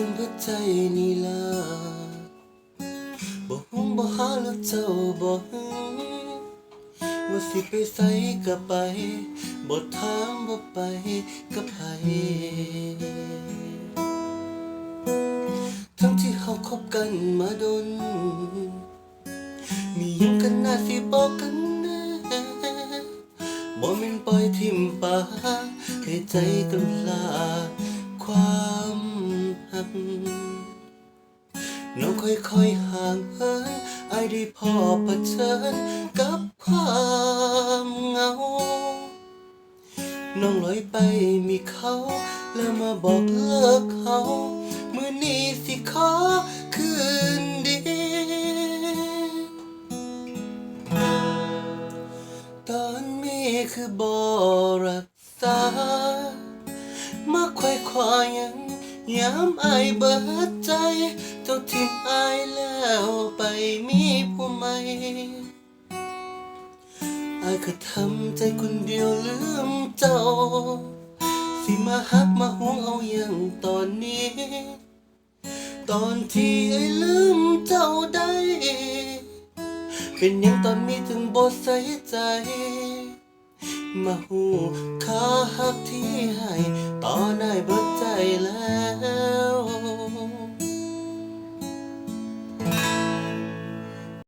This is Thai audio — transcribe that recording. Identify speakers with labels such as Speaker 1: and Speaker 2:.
Speaker 1: ถึงเพื่อใจนี่ล่ะบ่ห่วงบ่หาแล้วเจ้าบ่หึงว่าสิไปไสก็ไปบ่ถามว่าไปกับไผทั้งที่เฮาคบกันมาดน มียังกันน่าสิบอกกันแน่บ่แม่นปล่อยทิมปาให้ใจกำลา น้องค่อยๆห่างเหินไอายได้พอเผชิญกับความเหงา น้องลอยไปมีเขา แล้วมาบอกเลิกเขามือนี้สิขอคืนดี ตอนมีคือบอรักษามาควายควายยังยามอเบิดใจ ทิ้งอายแล้วไปมีผู้ใหม่อายก็ทำใจคนเดียวลืมเจ้า สิมาหักมาห่วงเอาอย่างตอนนี้ ตอนที่ไอ้ลืมเจ้าได้ เป็นยังตอนนี้ถึงบ่ใส่ใจ มาหูค่าหักที่ให้ต่อได้เบิดใจแล้